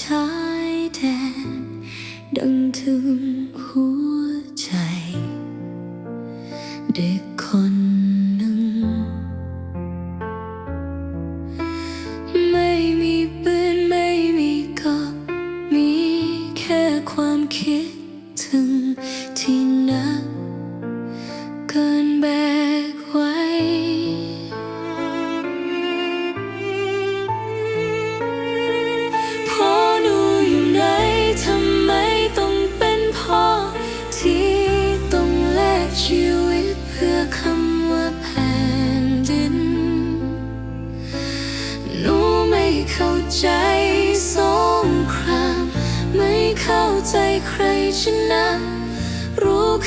ชายแดน ดังถึงหัวใจ เด็กคนหนึ่ง ไม่มีปืนไม่มีกับ มีแค่ความคิดถึง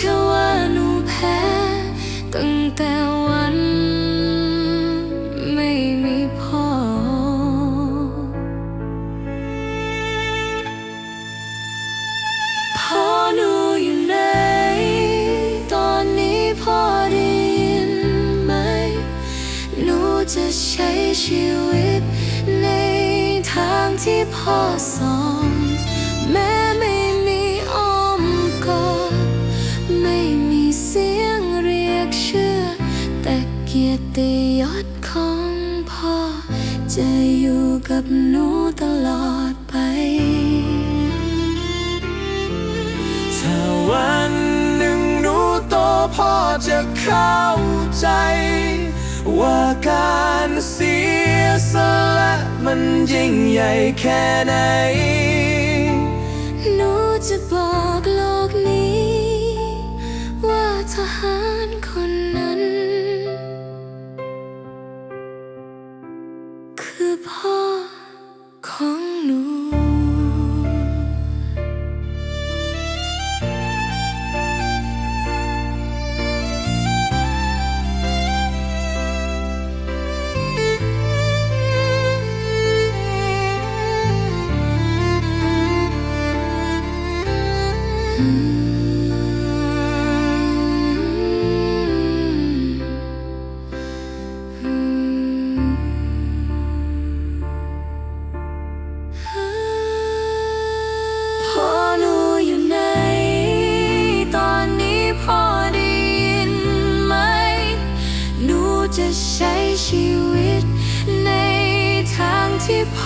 แค่ว่าหนูแพ้ตั้งแต่วันไม่มีพ่อ พ่อหนูอยู่ไหนตอนนี้พ่อได้ยินไหมหนูจะใช้ชีวิตในทางที่พ่อสอนแม้ จะอยู่กับหนูตลอดไป ถ้าวันหนึ่งหนูโตพ่อจะเข้าใจ ว่าการเสียสละมันยิ่งใหญ่แค่ไหน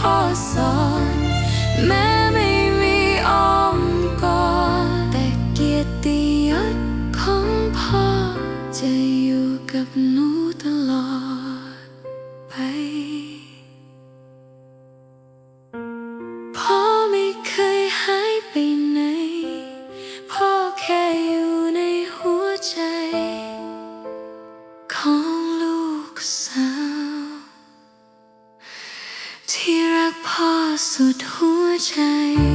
พ่อสอนแม้ไม่มีอ้อมกอดแต่เกียรติยศของพ่อ จะอยู่กับหนูตลอดไปพ่อไม่เคยหายไปไหนพ่อแค่อยู่ในหัวใจ ของลูกสาว สุดหัวใจ